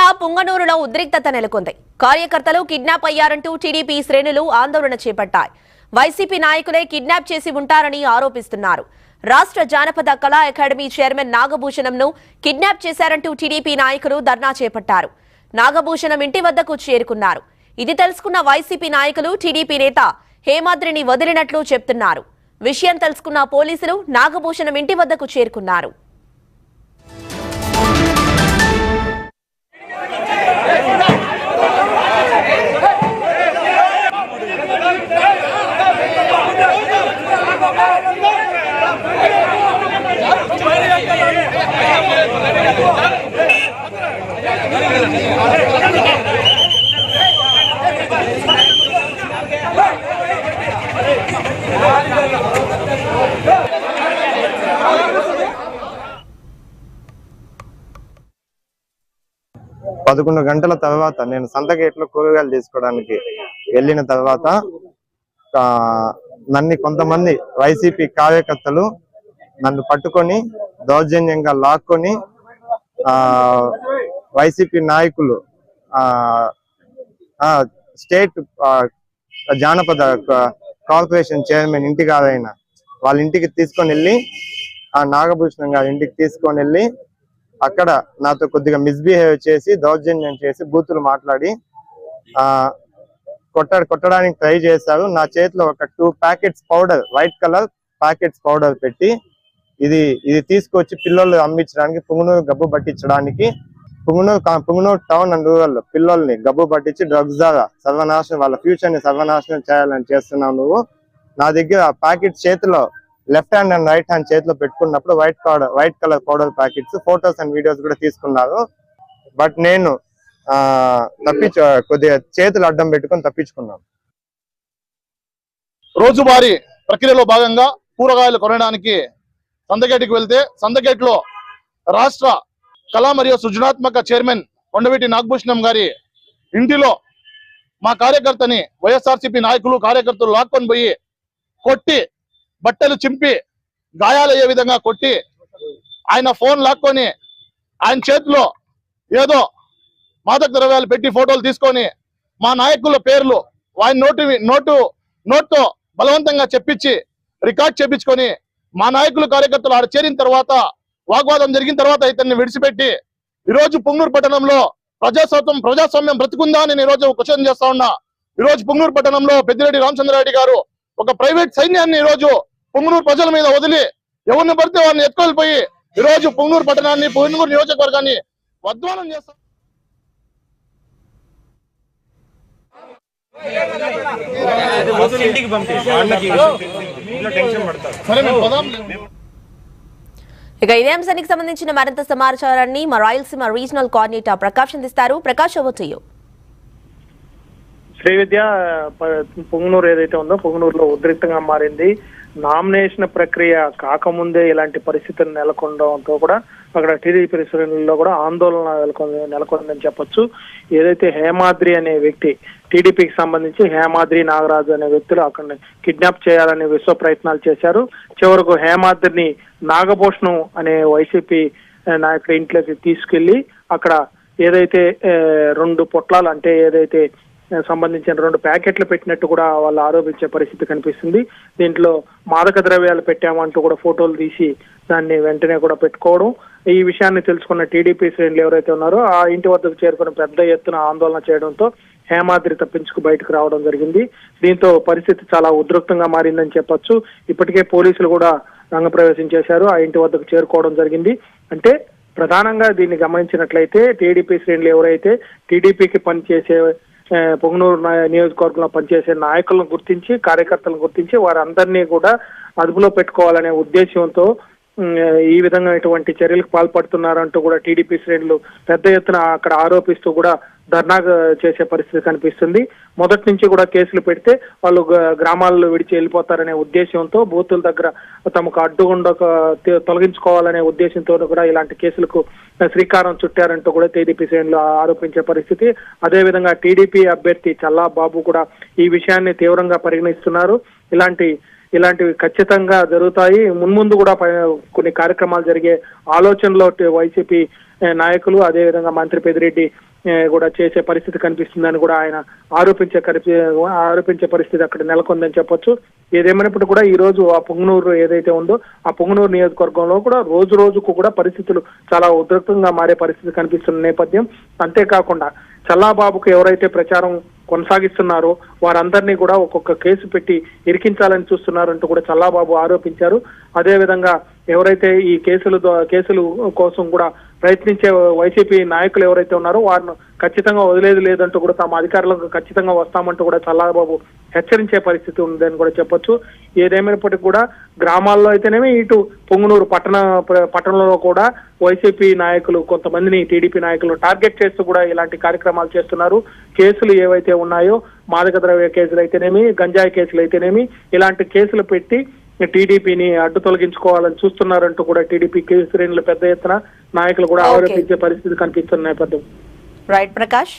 జిల్లా పుంగనూరులో ఉద్రిక్తత నెలకొంది. కార్యకర్తలు కిడ్నాప్ అయ్యారంటూ టీడీపీ శ్రేణులు ఆందోళన చేపట్టాయి. వైసీపీ నాయకులే కిడ్నాప్ చేసి ఉంటారని ఆరోపిస్తున్నారు. రాష్ట్ర జానపద కళా అకాడమీ చైర్మన్ నాగభూషణంను కిడ్నాప్ చేశారంటూ టీడీపీ నాయకులు ధర్నా చేపట్టారు. నాగభూషణం ఇంటి వద్దకు చేరుకున్నారు. ఇది తెలుసుకున్న వైసీపీ నాయకులు టీడీపీ నేత హేమాద్రిని వదిలినట్లు చెప్తున్నారు. విషయం తెలుసుకున్న పోలీసులు నాగభూషణం ఇంటి వద్దకు చేరుకున్నారు. పదకొండు గంటల తర్వాత నేను సంతగేట్లో కూరగాయలు తీసుకోవడానికి వెళ్ళిన తర్వాత నన్ను కొంతమంది వైసీపీ కార్యకర్తలు నన్ను పట్టుకొని దౌర్జన్యంగా లాక్కొని ఆ వైసీపీ నాయకులు ఆ ఆ, స్టేట్ ఆ, జానపద కార్పొరేషన్ చైర్మన్ ఇంటి గారైన వాళ్ళ ఇంటికి తీసుకొని వెళ్ళి ఆ నాగభూషణం గారి ఇంటికి తీసుకొని వెళ్ళి అక్కడ నాతో కొద్దిగా మిస్బిహేవ్ చేసి దౌర్జన్యం చేసి బూతులు మాట్లాడి ఆ కొట్ట కొట్టడానికి ట్రై చేశారు. నా చేతిలో ఒక two packets powder white colour packets powder పెట్టి ఇది ఇది తీసుకొచ్చి పిల్లలు అమ్మించడానికి పుంగనూరు గబ్బు పట్టించడానికి Punganur Punganur town and rural పిల్లల్ని గబ్బు పట్టించి డ్రగ్స్ ద్వారా సర్వనాశనం వాళ్ళ ఫ్యూచర్ని సర్వనాశనం చేయాలని చేస్తున్నావు నువ్వు. నా దగ్గర ఆ ప్యాకెట్ చేతిలో left hand and right hand చేతిలో పెట్టుకున్నప్పుడు white powder white colour powder packets photos and videos కూడా తీసుకున్నారు. బట్ నేను తప్పించు కొద్దిగా చేతులు అడ్డం పెట్టుకొని తప్పించుకున్నాను. రోజువారీ ప్రక్రియలో భాగంగా కూరగాయలు కొనడానికి సందగేటికి వెళ్తే సందగేట్లో రాష్ట్ర కళా మరియు సృజనాత్మక చైర్మన్ కొండవీటి నాగభూషణం గారి ఇంటిలో మా కార్యకర్తని వైఎస్ఆర్సీపీ నాయకులు కార్యకర్తలు లాక్కొని పోయి కొట్టి బట్టలు చింపి గాయాలయ్యే విధంగా కొట్టి ఆయన ఫోన్ లాక్కొని ఆయన చేతిలో ఏదో మాదక ద్రవ్యాలు పెట్టి ఫోటోలు తీసుకొని మా నాయకుల పేర్లు ఆయన నోటు నోటు నోట్తో బలవంతంగా చెప్పించి రికార్డ్ చేపించుకొని మా నాయకులు కార్యకర్తలు ఆడ చేరిన తర్వాత వాగ్వాదం జరిగిన తర్వాత ఇతన్ని విడిచిపెట్టి ఈ రోజు పుంగూరు పట్టణంలో ప్రజాస్వామ్యం ప్రజాస్వామ్యం బ్రతుకుందా అని నేను ఈ రోజు క్వశ్చన్ చేస్తా ఉన్నా. ఈ రోజు పుంగూరు పట్టణంలో పెద్దిరెడ్డి రామచంద్రారెడ్డి గారు ఒక ప్రైవేట్ సైన్యాన్ని ఈ రోజు పుంగనూరు ప్రజల మీద వదిలి ఎవరిని పడితే వారిని ఎత్తుకెళ్ళిపోయి ఈ రోజు పుంగనూరు పట్టణాన్ని పుంగనూరు నియోజకవర్గాన్ని వద్వానం చేస్తా ఇంటికి పంపించి అన్నకి ఇంట్లో టెన్షన్ పడతారు సరే మేము పోదాం. ఇక ఇదే అంశానికి సంబంధించిన మరింత సమాచారాన్ని మా రాయలసీమ రీజనల్ కోఆర్డినేటర్ ప్రకాష్ అందిస్తారు. Prakash over to you. Shri విద్య ప- పొంగనూరు ఏదైతే ఉందో పొంగనూరులో ఉద్రిక్తంగా మారింది. నామినేషన్ ప్రక్రియ కాకముందే ఇలాంటి పరిస్థితులు నెలకొనడంతో కూడా అక్కడ టీడీపీ శ్రేణుల్లో కూడా ఆందోళన నెలకొంది నెలకొందని చెప్పొచ్చు. ఏదైతే హేమాద్రి అనే వ్యక్తి టీడీపీకి సంబంధించి హేమాద్రి నాగరాజు అనే వ్యక్తులు అక్కడ కిడ్నాప్ చేయాలని విశ్వ ప్రయత్నాలు చేశారు. చివరకు హేమాద్రిని నాగభూషణం అనే వైసీపీ నాయకుడి ఇంట్లోకి తీసుకెళ్ళి అక్కడ ఏదైతే రెండు పొట్లాలు అంటే ఏదైతే సంబంధించిన రెండు ప్యాకెట్లు పెట్టినట్టు కూడా వాళ్ళు ఆరోపించే పరిస్థితి కనిపిస్తుంది. దీంట్లో మాదక ద్రవ్యాలు పెట్టామంటూ కూడా ఫోటోలు తీసి దాన్ని వెంటనే కూడా పెట్టుకోవడం. ఈ విషయాన్ని తెలుసుకున్న టీడీపీ శ్రేణులు ఎవరైతే ఉన్నారో ఆ ఇంటి వద్దకు చేరుకుని పెద్ద ఎత్తున ఆందోళన చేయడంతో హేమాద్రి తప్పించుకు బయటకు రావడం జరిగింది. దీంతో పరిస్థితి చాలా ఉద్రిక్తంగా మారిందని చెప్పొచ్చు. ఇప్పటికే పోలీసులు కూడా రంగప్రవేశం చేశారు. ఆ ఇంటి వద్దకు చేరుకోవడం జరిగింది. అంటే ప్రధానంగా దీన్ని గమనించినట్లయితే టీడీపీ శ్రేణులు ఎవరైతే టీడీపీకి పనిచేసే పొంగనూరు నియోజకవర్గంలో పనిచేసే నాయకులను గుర్తించి కార్యకర్తలను గుర్తించి వారందరినీ కూడా అదుపులో పెట్టుకోవాలనే ఉద్దేశంతో ఈ విధంగా ఇటువంటి చర్యలకు పాల్పడుతున్నారంటూ కూడా టీడీపీ శ్రేణులు పెద్ద ఎత్తున అక్కడ ఆరోపిస్తూ కూడా ధర్నా చేసే పరిస్థితి కనిపిస్తుంది. మొదటి నుంచి కూడా కేసులు పెడితే వాళ్ళు గ్రామాల్లో విడిచి వెళ్ళిపోతారనే ఉద్దేశంతో బూతుల దగ్గర తమకు అడ్డుగుండక తొలగించుకోవాలనే ఉద్దేశంతో కూడా ఇలాంటి కేసులకు శ్రీకారం చుట్టారంటూ కూడా టీడీపీ శ్రేణులు ఆరోపించే పరిస్థితి. అదేవిధంగా టీడీపీ అభ్యర్థి చల్లా బాబు కూడా ఈ విషయాన్ని తీవ్రంగా పరిగణిస్తున్నారు. ఇలాంటి ఇలాంటివి ఖచ్చితంగా జరుగుతాయి. మున్ముందు కూడా కొన్ని కార్యక్రమాలు జరిగే ఆలోచనలో వైసీపీ నాయకులు అదేవిధంగా మంత్రి పెదిరెడ్డి కూడా చేసే పరిస్థితి కనిపిస్తుందని కూడా ఆయన ఆరోపించే ఆరోపించే పరిస్థితి అక్కడ నెలకొందని చెప్పొచ్చు. ఏదేమైనప్పుడు కూడా ఈ రోజు ఆ పొంగునూరు ఏదైతే ఉందో ఆ పొంగునూరు నియోజకవర్గంలో కూడా రోజు రోజుకు కూడా పరిస్థితులు చాలా ఉద్రిక్తంగా మారే పరిస్థితి కనిపిస్తున్న నేపథ్యం. అంతేకాకుండా చల్లాబాబుకు ఎవరైతే ప్రచారం కొనసాగిస్తున్నారో వారందరినీ కూడా ఒక్కొక్క కేసు పెట్టి ఇరికించాలని చూస్తున్నారంటూ కూడా చల్లాబాబు ఆరోపించారు. అదేవిధంగా ఎవరైతే ఈ కేసులు కేసులు కోసం కూడా ప్రయత్నించే వైసీపీ నాయకులు ఎవరైతే ఉన్నారో వారిని ఖచ్చితంగా వదిలేదు లేదంటూ కూడా తమ అధికారులకు ఖచ్చితంగా వస్తామంటూ కూడా చల్లారబాబు హెచ్చరించే పరిస్థితి ఉందని కూడా చెప్పొచ్చు. ఏదేమైనప్పటికీ కూడా గ్రామాల్లో అయితేనేమి ఇటు పొంగునూరు పట్టణ పట్టణంలో కూడా వైసీపీ నాయకులు కొంతమందిని టీడీపీ నాయకులు టార్గెట్ చేస్తూ కూడా ఇలాంటి కార్యక్రమాలు చేస్తున్నారు. కేసులు ఏవైతే ఉన్నాయో మాదక ద్రవ్య కేసులు అయితేనేమి గంజాయి కేసులు అయితేనేమి ఇలాంటి కేసులు పెట్టి టీడీపీని అడ్డు తొలగించుకోవాలని చూస్తున్నారంటూ కూడా టీడీపీ శ్రేణులు పెద్ద ఎత్తున నాయకులు కూడా. ఆరోపించే పరిస్థితి కనిపిస్తున్న నేపథ్యం రైట్ ప్రకాష్